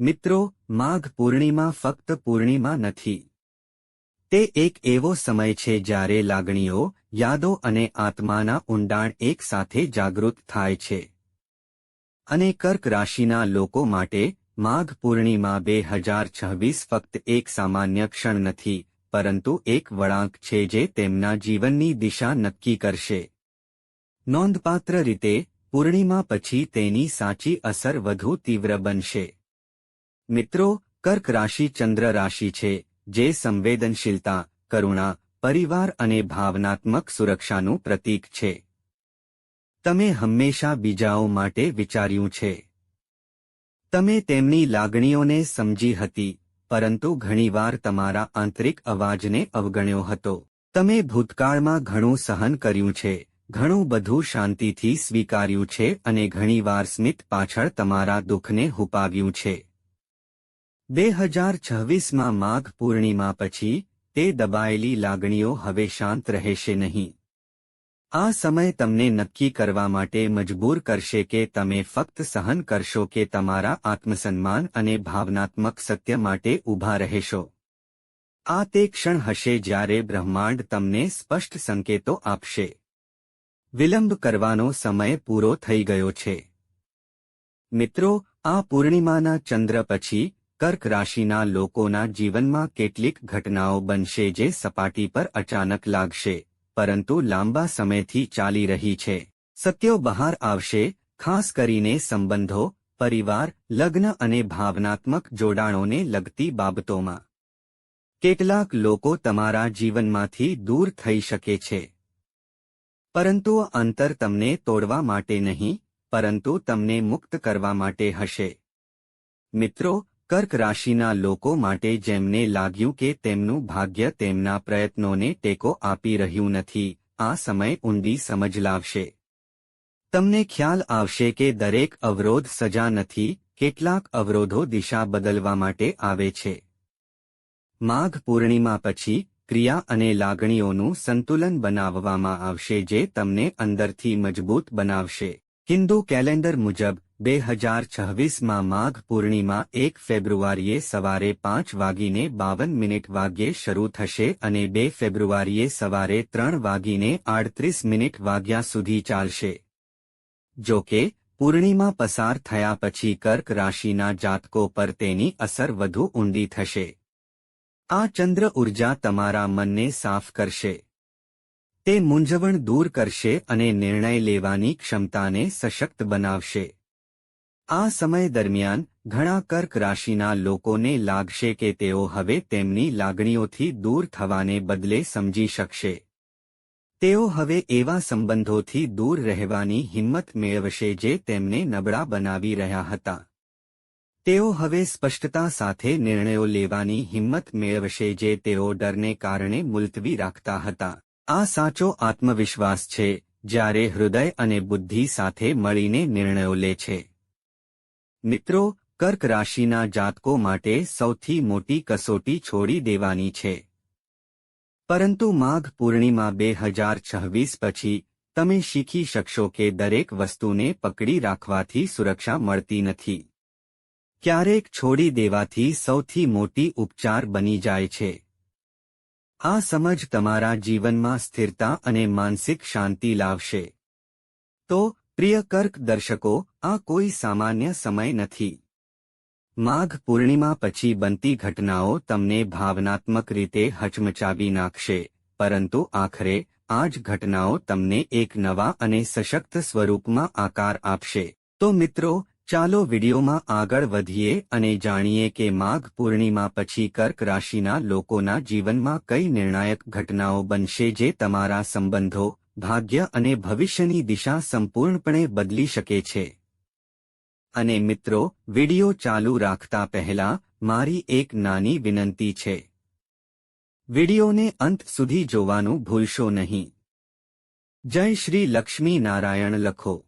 મિત્રો, માઘ પૂર્ણિમા ફક્ત પૂર્ણિમા નથી. તે એક એવો સમય છે જ્યારે લાગણીઓ, યાદો અને આત્માના ઊંડાણ એક સાથે જાગૃત થાય છે. અને કર્ક રાશિના લોકો માટે, માઘ પૂર્ણિમા બે હજાર છવ્વીસ ફક્ત એક સામાન્ય ક્ષણ નથી, પરંતુ એક વળાંક છે જે તેમના જીવનની દિશા નક્કી કરશે. નોંધપાત્ર રીતે, પૂર્ણિમા પછી તેની સાચી અસર વધુ તીવ્ર બનશે. મિત્રો, કર્ક રાશિ ચંદ્ર રાશિ છે, જે સંવેદનશીલતા, કરુણા, પરિવાર અને ભાવનાત્મક સુરક્ષાનું પ્રતીક છે. તમે હંમેશા બીજાઓ માટે વિચાર્યું છે. તમે તેમની લાગણીઓને સમજી હતી, પરંતુ ઘણીવાર તમારા આંતરિક અવાજને અવગણ્યો હતો. તમે ભૂતકાળમાં ઘણું સહન કર્યું છે, ઘણું બધું શાંતિથી સ્વીકાર્યું છે અને ઘણીવાર સ્મિત પાછળ તમારા દુઃખને હુપાવ્યું છે. બે હજાર છવ્વીસમાં માઘ પૂર્ણિમા પછી તે દબાયેલી લાગણીઓ હવે શાંત રહેશે નહીં. આ સમય તમને નક્કી કરવા માટે મજબૂર કરશે કે તમે ફક્ત સહન કરશો કે તમારા આત્મસન્માન અને ભાવનાત્મક સત્ય માટે ઊભા રહેશો. આ તે ક્ષણ હશે જ્યારે બ્રહ્માંડ તમને સ્પષ્ટ સંકેતો આપશે. વિલંબ કરવાનો સમય પૂરો થઈ ગયો છે. મિત્રો, આ પૂર્ણિમાના ચંદ્ર પછી કર્ક રાશિના લોકોના જીવનમાં કેટલીક ઘટનાઓ બનશે જે સપાટી પર અચાનક લાગશે, પરંતુ લાંબા સમયથી ચાલી રહી છે. સત્યો બહાર આવશે, ખાસ કરીને સંબંધો, પરિવાર, લગ્ન અને ભાવનાત્મક જોડાણોને લગતી બાબતોમાં. કેટલાક લોકો તમારા જીવનમાંથી દૂર થઈ શકે છે. પરંતુ અંતર તમને તોડવા માટે નહીં, પરંતુ તમને મુક્ત કરવા માટે હશે. મિત્રો કર્ક રાશિના લોકો માટે જેમને લાગ્યું કે તેમનું ભાગ્ય તેમના પ્રયત્નોને ટેકો આપી રહ્યું નથી, આ સમય ઊંડી સમજ લાવશે. તમને ખ્યાલ આવશે કે દરેક અવરોધ સજા નથી, કેટલાક અવરોધો દિશા બદલવા માટે આવે છે. માઘ પૂર્ણિમા પછી ક્રિયા અને લાગણીઓનું સંતુલન બનાવવામાં આવશે જે તમને અંદરથી મજબૂત બનાવશે. હિન્દુ કેલેન્ડર મુજબ બે હજાર છવ્વીસમાં માઘ પૂર્ણિમા એક ફેબ્રુઆરીએ સવારે પાંચ વાગીને બાવન મિનિટ વાગ્યે શરૂ થશે અને બે ફેબ્રુઆરીએ સવારે ત્રણ વાગીને આડત્રીસ મિનિટ વાગ્યા સુધી ચાલશે. જો કે પૂર્ણિમા પસાર થયા પછી કર્ક રાશિના જાતકો પર તેની અસર વધુ ઊંડી થશે. આ ચંદ્ર ઊર્જા તમારા મનને સાફ કરશે. તે મૂંઝવણ દૂર કરશે અને નિર્ણય લેવાની ક્ષમતાને સશક્ત બનાવશે. આ સમય દરમિયાન ઘણા કર્ક રાશિના લોકોને લાગશે કે તેઓ હવે તેમની લાગણીઓથી દૂર થવાને બદલે સમજી શકશે. તેઓ હવે એવા સંબંધોથી દૂર રહેવાની હિંમત મેળવશે જે તેમને નબળા બનાવી રહ્યા હતા. તેઓ હવે સ્પષ્ટતા સાથે નિર્ણયો લેવાની હિંમત મેળવશે જે તેઓ ડરને કારણે મુલતવી રાખતા હતા. આ સાચો આત્મવિશ્વાસ છે, જ્યારે હૃદય અને બુદ્ધિ સાથે મળીને નિર્ણયો લે છે. મિત્રો, કર્ક રાશિના જાતકો માટે સૌથી મોટી કસોટી છોડી દેવાની છે. પરંતુ માઘ પૂર્ણિમા બે હજાર છવ્વીસ પછી, તમે શીખી શકશો કે દરેક વસ્તુને પકડી રાખવાથી સુરક્ષા મળતી નથી. ક્યારેક છોડી દેવાથી સૌથી મોટી ઉપચાર બની જાય છે. આ સમજ તમારા જીવનમાં સ્થિરતા અને માનસિક શાંતિ લાવશે. તો પ્રિય કર્ક દર્શકો, આ કોઈ સામાન્ય સમય નથી. માઘ પૂર્ણિમા પછી બનતી ઘટનાઓ તમને ભાવનાત્મક રીતે હચમચાવી નાખશે, પરંતુ આખરે, આ જ ઘટનાઓ તમને એક નવા અને સશક્ત સ્વરૂપમાં આકાર આપશે. તો મિત્રો, ચાલો વિડીયોમાં આગળ વધીએ અને જાણીએ કે માઘ પૂર્ણિમા પછી કર્ક રાશિના લોકોના જીવનમાં કઈ નિર્ણાયક ઘટનાઓ બનશે જે તમારા સંબંધો ભાગ્ય અને ભવિષ્યની દિશા સંપૂર્ણપણે બદલી શકે છે. અને મિત્રો, વિડિયો ચાલુ રાખતા પહેલા મારી એક નાની વિનંતી છે. વિડિયોને અંત સુધી જોવાનું ભૂલશો નહીં. જય શ્રી લક્ષ્મી નારાયણ લખો.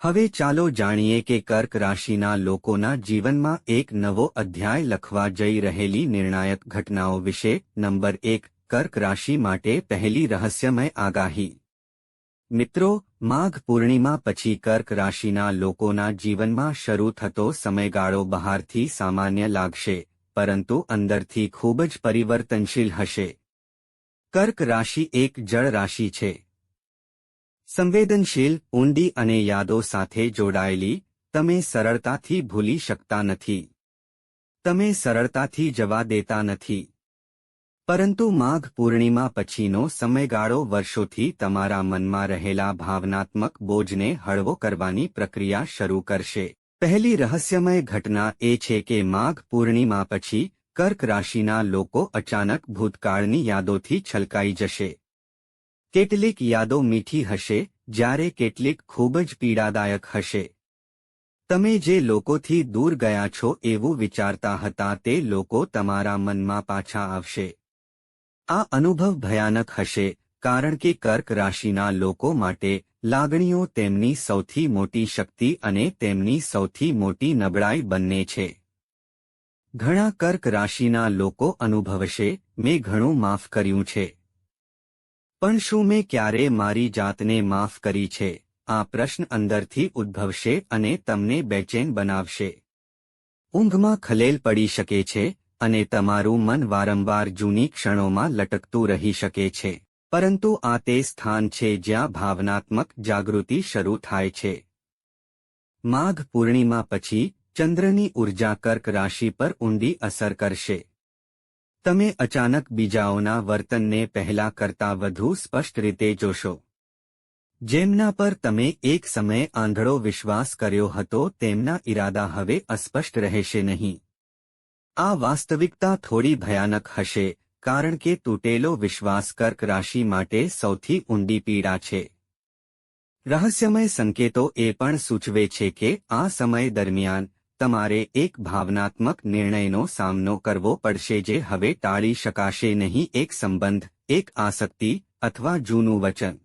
હવે ચાલો જાણીએ કે કર્ક રાશિના લોકોના જીવનમાં એક નવો અધ્યાય લખવા જઈ રહેલી નિર્ણાયક ઘટનાઓ વિશે નંબર એક કર્ક રાશિ માટે પહેલી રહસ્યમય આગાહી. મિત્રો, માઘ પૂર્ણિમા પછી કર્ક રાશિના લોકોના જીવનમાં શરૂ થતો સમયગાળો બહારથી સામાન્ય લાગશે, પરંતુ અંદરથી ખૂબ જ પરિવર્તનશીલ હશે. કર્ક રાશિ એક જળ રાશિ છે. સંવેદનશીલ, ઊંડી અને યાદો સાથે જોડાયેલી, તમે સરળતાથી ભૂલી શકતા નથી. તમે સરળતાથી જવા દેતા નથી. પરંતુ માઘ પૂર્ણિમા પછીનો સમયગાળો વર્ષોથી તમારા મનમાં રહેલા ભાવનાત્મક બોજને હળવો કરવાની પ્રક્રિયા શરૂ કરશે. પહેલી રહસ્યમય ઘટના એ છે કે માઘ પૂર્ણિમા પછી કર્ક રાશિના લોકો અચાનક ભૂતકાળની યાદોથી છલકાઈ જશે. કેટલીક યાદો મીઠી હશે, જ્યારે કેટલીક ખૂબ જ પીડાદાયક હશે. તમે જે લોકોથી દૂર ગયા છો એવું વિચારતા હતા તે લોકો તમારા મનમાં પાછા આવશે. આ અનુભવ ભયાનક હશે, કારણ કે કર્ક રાશિના લોકો માટે લાગણીઓ તેમની સૌથી મોટી શક્તિ અને તેમની સૌથી મોટી નબળાઈ બંને છે. ઘણા કર્ક રાશિના લોકો અનુભવશે, મેં ઘણું માફ કર્યું છે. પણ શું મેં ક્યારે મારી જાતને માફ કરી છે આ પ્રશ્ન અંદરથી ઉદ્ભવશે અને તમને બેચેન બનાવશે. ઊંઘમાં ખલેલ પડી શકે છે અને તમારું મન વારંવાર જૂની ક્ષણોમાં લટકતું રહી શકે છે. પરંતુ આ તે સ્થાન છે જ્યાં ભાવનાત્મક જાગૃતિ શરૂ થાય છે. માઘ પૂર્ણિમા પછી ચંદ્રની ઊર્જા કર્ક રાશિ પર ઊંડી અસર કરશે. તમે અચાનક બીજાઓના વર્તનને પહેલા કરતા વધુ સ્પષ્ટ રીતે જોશો. જેમના પર તમે એક સમયે આંધળો વિશ્વાસ કર્યો હતો તેમના ઇરાદા હવે અસ્પષ્ટ રહેશે નહીં. આ વાસ્તવિકતા થોડી ભયાનક હશે, કારણ કે તૂટેલો વિશ્વાસ કર્ક રાશિ માટે સૌથી ઊંડી પીડા છે. રહસ્યમય સંકેતો એ પણ સૂચવે છે કે આ સમય દરમિયાન તમારે એક ભાવનાત્મક નિર્ણયનો સામનો કરવો પડશે જે હવે ટાળી શકાશે નહીં એક સંબંધ, એક આસક્તિ અથવા જૂનું વચન.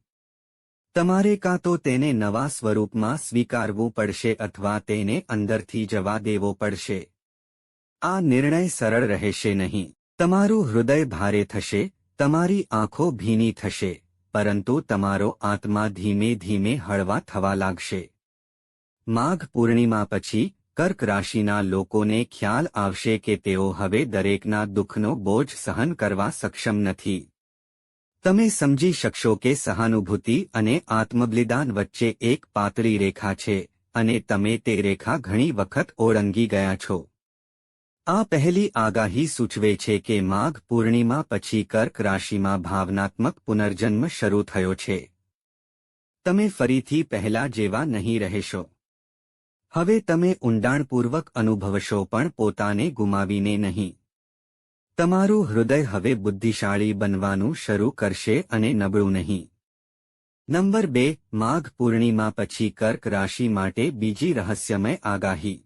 તમારે કાં તો તેને નવા સ્વરૂપમાં સ્વીકારવું પડશે અથવા તેને અંદરથી જવા દેવો પડશે. આ નિર્ણય સરળ રહેશે નહીં. તમારું હૃદય ભારે થશે, તમારી આંખો ભીની થશે, પરંતુ તમારો આત્મા ધીમે ધીમે હળવા થવા લાગશે. માઘ પૂર્ણિમા પછી, કર્ક રાશિના લોકોને ખ્યાલ આવશે કે તેઓ હવે દરેકના દુઃખનો બોજ સહન કરવા સક્ષમ નથી. તમે સમજી શકશો કે સહાનુભૂતિ અને આત્મબલિદાન વચ્ચે એક પાતળી રેખા છે, અને તમે તે રેખા ઘણી વખત ઓળંગી ગયા છો. આ પહેલી આગાહી સૂચવે છે કે માઘ પૂર્ણિમા પછી કર્ક રાશિમાં ભાવનાત્મક પુનર્જન્મ શરૂ થયો છે. તમે ફરીથી પહેલા જેવા નહીં રહેશો. હવે તમે ઊંડાણપૂર્વક અનુભવશો પણ પોતાને ગુમાવીને નહીં. તમારું હૃદય હવે બુદ્ધિશાળી બનવાનું શરૂ કરશે અને નબળું નહીં. નંબર બે, માઘ પૂર્ણિમા પછી કર્ક રાશિ માટે બીજી રહસ્યમય આગાહી.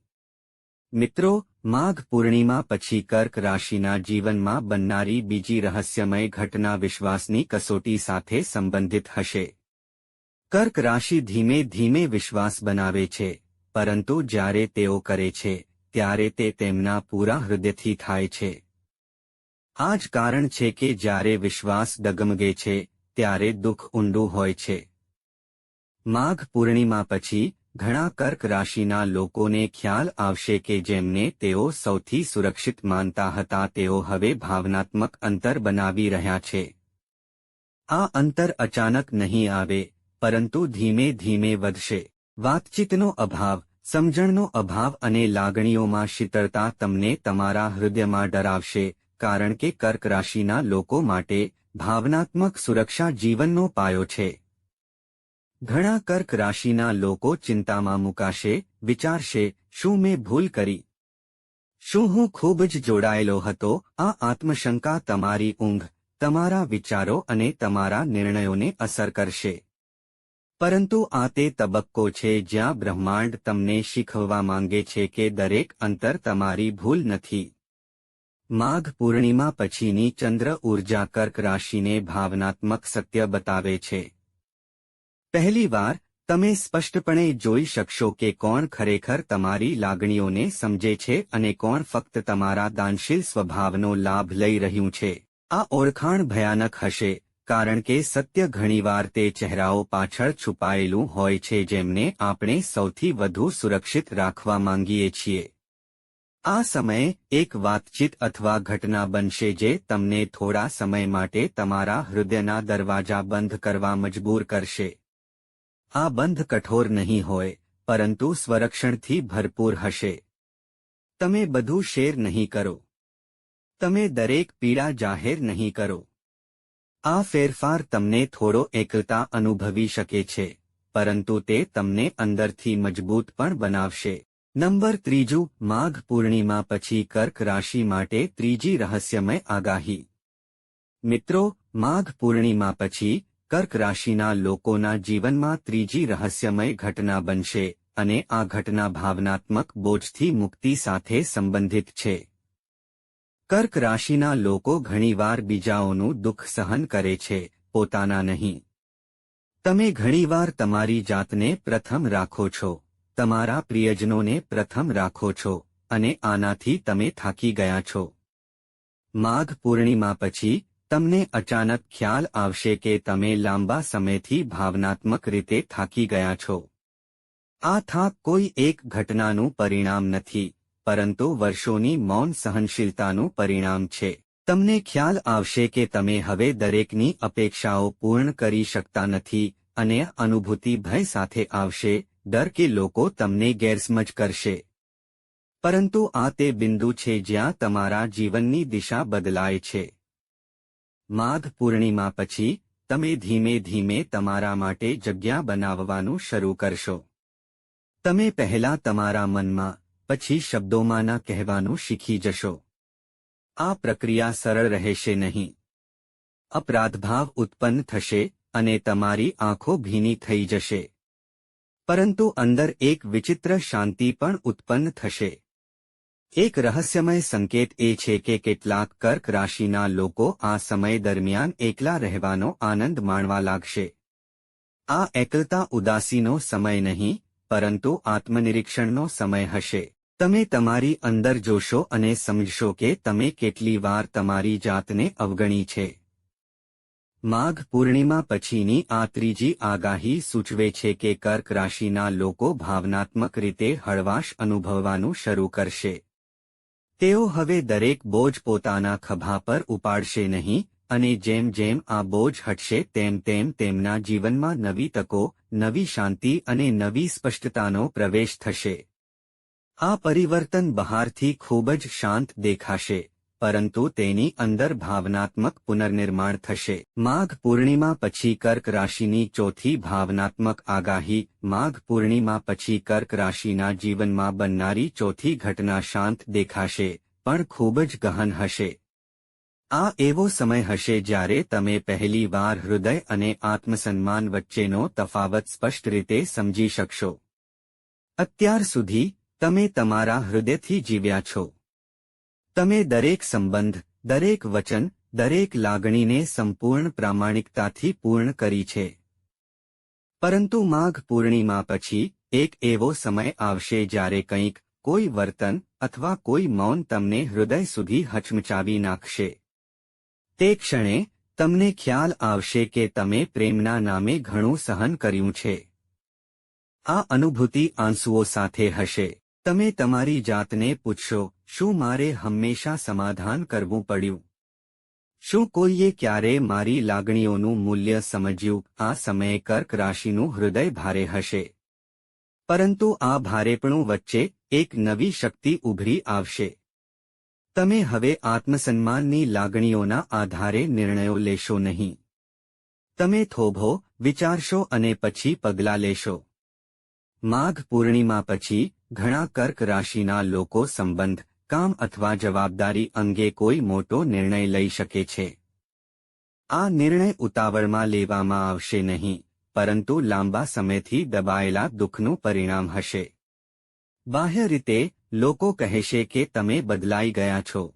મિત્રો માઘ પૂર્ણિમા પછી કર્ક રાશિના જીવનમાં બનનારી બીજી રહસ્યમય ઘટના વિશ્વાસની કસોટી સાથે સંબંધિત હશે. કર્ક રાશિ ધીમે ધીમે વિશ્વાસ બનાવે છે, પરંતુ જ્યારે તેઓ કરે છે, ત્યારે તે તેમના પૂરા હૃદયથી થાય છે. આ જ કારણ છે કે જ્યારે વિશ્વાસ ડગમગે છે, ત્યારે દુઃખ ઊંડું હોય છે. માઘ પૂર્ણિમા પછી ઘણા કર્ક રાશિના લોકોને ખ્યાલ આવશે કે જેમને તેઓ સૌથી સુરક્ષિત માનતા હતા, તેઓ હવે ભાવનાત્મક અંતર બનાવી રહ્યા છે. આ અંતર અચાનક નહીં આવે, પરંતુ ધીમે ધીમે વધશે. વાતચીતનો અભાવ, સમજણનો અભાવ અને લાગણીઓમાં શીતળતા તમને તમારા હૃદયમાં ડરાવશે, કારણ કે કર્ક રાશિના લોકો માટે ભાવનાત્મક સુરક્ષા જીવનનો પાયો છે. ઘણા કર્ક રાશિના લોકો ચિંતામાં મુકાશે, વિચારશે, શું મેં ભૂલ કરી? શું હું ખૂબ જ જોડાયેલો હતો? આ આત્મશંકા તમારી ઊંઘ, તમારા વિચારો અને તમારા નિર્ણયોને અસર કરશે. પરંતુ આ તે તબક્કો છે જ્યાં બ્રહ્માંડ તમને શીખવવા માંગે છે કે દરેક અંતર તમારી ભૂલ નથી. માઘ પૂર્ણિમા પછીની ચંદ્ર ઊર્જા કર્ક રાશિને ભાવનાત્મક સત્ય બતાવે છે. પહેલીવાર, તમે સ્પષ્ટપણે જોઈ શકશો કે કોણ ખરેખર તમારી લાગણીઓને સમજે છે અને કોણ ફક્ત તમારા દાનશીલ સ્વભાવનો લાભ લઈ રહ્યું છે. આ ઓળખાણ ભયાનક હશે, કારણ કે સત્ય ઘણીવાર તે ચહેરાઓ પાછળ છુપાયેલું હોય છે જેમને આપણે સૌથી વધુ સુરક્ષિત રાખવા માંગીએ છીએ. આ સમયે એક વાતચીત અથવા ઘટના બનશે જે તમને થોડા સમય માટે તમારા હૃદયના દરવાજા બંધ કરવા મજબૂર કરશે. આ બંધ કઠોર નહીં હોય, પરંતુ સ્વરક્ષણથી ભરપૂર હશે. તમે બધું શેર નહીં કરો. તમે દરેક પીડા જાહેર નહીં કરો. આ ફેરફાર તમને થોડો એકલતા અનુભવી શકે છે, પરંતુ તે તમને અંદરથી મજબૂત પણ બનાવશે. નંબર ત્રીજું, માઘ પૂર્ણિમા પછી કર્ક રાશિ માટે ત્રીજી રહસ્યમય આગાહી. મિત્રો, માઘ પૂર્ણિમા પછી કર્ક રાશિના લોકોના જીવનમાં ત્રીજી રહસ્યમય ઘટના બનશે અને આ ઘટના ભાવનાત્મક બોજથી મુક્તિ સાથે સંબંધિત છે. કર્ક રાશિના લોકો ઘણીવાર બીજાઓનું દુઃખ સહન કરે છે, પોતાના નહીં. તમે ઘણીવાર તમારી જાતને પ્રથમ રાખો છો, તમારા પ્રિયજનોને પ્રથમ રાખો છો અને આનાથી તમે થાકી ગયા છો. માઘ પૂર્ણિમા પછી તમને અચાનક ખ્યાલ આવશે કે તમે લાંબા સમયથી ભાવનાત્મક રીતે થાકી ગયા છો. આ થાક કોઈ એક ઘટનાનું પરિણામ નથી, પરંતુ વર્ષોની મૌન સહનશીલતાનું પરિણામ છે. તમને ખ્યાલ આવશે કે તમે હવે દરેકની અપેક્ષાઓ પૂર્ણ કરી શકતા નથી અને અનુભૂતિ ભય સાથે આવશે, ડર કે લોકો તમને ગેરસમજ કરશે. પરંતુ આ તે બિંદુ છે જ્યાં તમારા જીવનની દિશા બદલાય છે. માઘ પૂર્ણિમા પછી તમે ધીમે ધીમે તમારા માટે જગ્યા બનાવવાનું શરૂ કરશો. તમે પહેલા તમારા મનમાં, પછી શબ્દોમાંના કહેવાનું શીખી જશો. આ પ્રક્રિયા સરળ રહેશે નહીં. અપરાધભાવ ઉત્પન્ન થશે અને તમારી આંખો ભીની થઈ જશે. પરંતુ અંદર એક વિચિત્ર શાંતિ પણ ઉત્પન્ન થશે. એક રહસ્યમય સંકેત એ છે કે કેટલાક કર્ક રાશિના લોકો આ સમય દરમિયાન એકલા રહેવાનો આનંદ માણવા લાગશે. આ એકલતા ઉદાસીનો સમય નહીં, પરંતુ આત્મનિરીક્ષણનો સમય હશે. તમે તમારી અંદર જોશો અને સમજશો કે તમે કેટલી વાર તમારી જાતને અવગણી છે. માઘ પૂર્ણિમા પછીની આ ત્રીજી આગાહી સૂચવે છે કે કર્ક રાશિના લોકો ભાવનાત્મક રીતે હળવાશ અનુભવવાનું શરૂ કરશે. તેઓ હવે દરેક બોજ પોતાના ખભા પર ઉપાડશે નહીં, અને જેમ જેમ આ બોજ હટશે તેમ તેમ તેમના જીવનમાં નવી તકો, નવી શાંતિ અને નવી સ્પષ્ટતાનો પ્રવેશ થશે. આ પરિવર્તન બહારથી ખૂબ જ શાંત દેખાશે. પરંતુ તેની અંદર ભાવનાત્મક પુનર્નિર્માણ થશે. માઘ પૂર્ણિમા પછી કર્ક રાશિની ચોથી ભાવનાત્મક આગાહી. માઘ પૂર્ણિમા પછી કર્ક રાશિના જીવનમાં બનનારી ચોથી ઘટના શાંત દેખાશે, પણ ખૂબ જ ગહન હશે. આ એવો સમય હશે જ્યારે તમે પહેલી વાર હૃદય અને આત્મસન્માન વચ્ચેનો તફાવત સ્પષ્ટ રીતે સમજી શકશો. અત્યાર સુધી, તમે તમારા હૃદયથી જીવ્યા છો. તમે દરેક સંબંધ, દરેક વચન, દરેક લાગણીને સંપૂર્ણ પ્રામાણિકતાથી પૂર્ણ કરી છે. પરંતુ માઘ પૂર્ણિમા પછી, એક એવો સમય આવશે જ્યારે કંઈક, કોઈ વર્તન અથવા કોઈ મૌન તમને હૃદય સુધી હચમચાવી નાખશે. તે ક્ષણે, તમને ખ્યાલ આવશે કે તમે પ્રેમના નામે ઘણું સહન કર્યું છે. આ અનુભૂતિ આંસુઓ સાથે હશે. તમે તમારી જાતને પૂછશો શું મારે હંમેશા સમાધાન કરવું પડ્યું? શું કોઈએ ક્યારે મારી લાગણીઓનું મૂલ્ય સમજ્યું? આ સમયે કર્ક રાશિનું હૃદય ભારે હશે. પરંતુ આ ભારેપણું વચ્ચે એક નવી શક્તિ ઉભરી આવશે. તમે હવે આત્મસન્માનની લાગણીઓના આધારે નિર્ણયો લેશો નહીં. તમે થોભો, વિચારશો અને પછી પગલાં લેશો. માઘ પૂર્ણિમા પછી ઘણા કર્ક રાશિના લોકો સંબંધ કામ અથવા જવાબદારી અંગે કોઈ મોટો નિર્ણય લઈ શકે છે. આ નિર્ણય ઉતાવળમાં લેવામાં આવશે નહીં, પરંતુ લાંબા સમયથી દબાયેલા દુઃખનું પરિણામ હશે. બાહ્ય રીતે, લોકો કહેશે કે તમે બદલાઈ ગયા છો.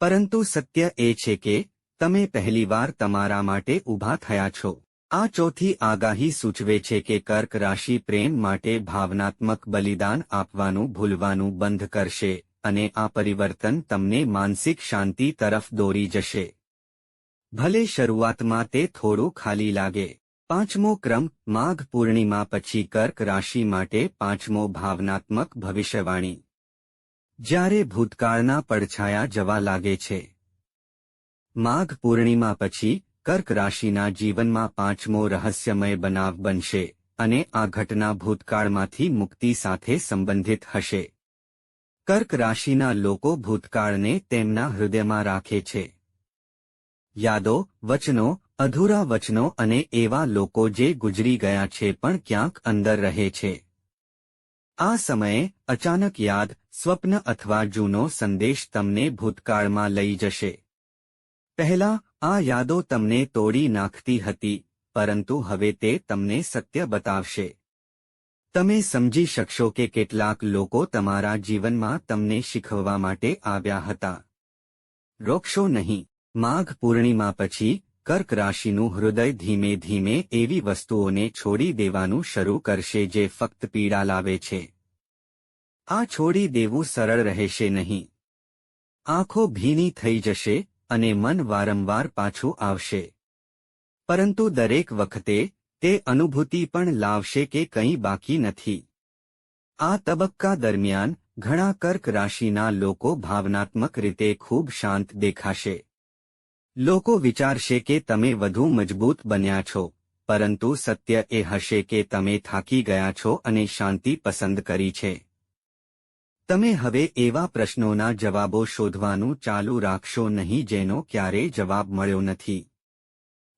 પરંતુ સત્ય એ છે કે, તમે પહેલીવાર તમારા માટે ઊભા થયા છો. આ ચોથી આગાહી સૂચવે છે કે કર્ક રાશિ પ્રેમ માટે ભાવનાત્મક બલિદાન આપવાનું ભૂલવાનું બંધ કરશે. અને આ પરિવર્તન તમને માનસિક શાંતિ તરફ દોરી જશે. ભલે શરૂઆતમાં તે થોડું ખાલી લાગે. પાંચમો ક્રમ, માઘ પૂર્ણિમા પછી કર્ક રાશિ માટે પાંચમો ભાવનાત્મક ભવિષ્યવાણી. જ્યારે ભૂતકાળના પડછાયા જવા લાગે છે. માઘ પૂર્ણિમા પછી કર્ક રાશિના જીવનમાં પાંચમો રહસ્યમય બનાવ બનશે અને આ ઘટના ભૂતકાળમાંથી મુક્તિ સાથે સંબંધિત હશે. કર્ક રાશિના લોકો ભૂતકાળને તેમના હૃદયમાં રાખે છે. યાદો, વચનો, અધૂરા વચનો અને એવા લોકો જે ગુજરી ગયા છે પણ ક્યાંક અંદર રહે છે. આ સમયે અચાનક યાદ, સ્વપ્ન અથવા જૂનો સંદેશ તમને ભૂતકાળમાં લઈ જશે. પહેલા, આ યાદો તમને તોડી નાખતી હતી, પરંતુ હવે તે તમને સત્ય બતાવશે. તમે સમજી શકશો કે કેટલાક લોકો તમારા જીવનમાં તમને શીખવવા માટે આવ્યા હતા. રોકશો નહીં. માઘ પૂર્ણિમા પછી કર્ક રાશિનું હૃદય ધીમે ધીમે એવી વસ્તુઓને છોડી દેવાનું શરૂ કરશે જે ફક્ત પીડા લાવે છે. આ છોડી દેવું સરળ રહેશે નહીં. આંખો ભીની થઈ જશે અને મન વારંવાર પાછું આવશે. પરંતુ દરેક વખતે તે અનુભૂતિ પણ લાવશે કે કંઈ બાકી નથી. આ તબક્કા દરમિયાન, ઘણા કર્ક રાશિના લોકો ભાવનાત્મક રીતે ખૂબ શાંત દેખાશે. લોકો વિચારશે કે તમે વધુ મજબૂત બન્યા છો, પરંતુ સત્ય એ હશે કે તમે થાકી ગયા છો અને શાંતિ પસંદ કરી છે. તમે હવે એવા પ્રશ્નોના જવાબો શોધવાનું ચાલુ રાખશો નહીં જેનો ક્યારેય જવાબ મળ્યો નથી.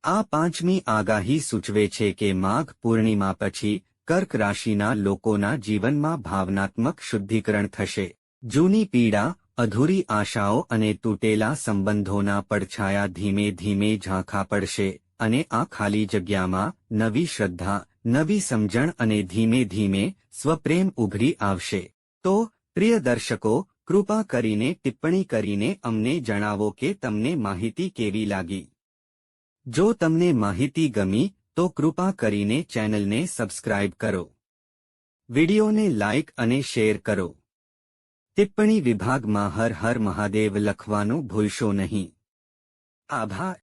આ પાંચમી આગાહી સૂચવે છે કે માઘ પૂર્ણિમા પછી કર્ક રાશિના લોકોના જીવનમાં ભાવનાત્મક શુદ્ધિકરણ થશે. જૂની પીડા, અધૂરી આશાઓ અને તૂટેલા સંબંધોના પડછાયા ધીમે ધીમે ઝાંખા પડશે અને આ ખાલી જગ્યામાં નવી શ્રદ્ધા, નવી સમજણ અને ધીમે ધીમે સ્વપ્રેમ ઉભરી આવશે. તો, પ્રિય દર્શકો, કૃપા કરીને ટિપ્પણી કરીને અમને જણાવો કે તમને માહિતી કેવી લાગી. જો તમને માહિતી ગમી, તો કૃપા કરીને ચેનલને સબસ્ક્રાઇબ કરો. વિડિયોને લાઇક અને શેર કરો. ટિપ્પણી વિભાગમાં હર હર મહાદેવ લખવાનું ભૂલશો નહીં. આભાર.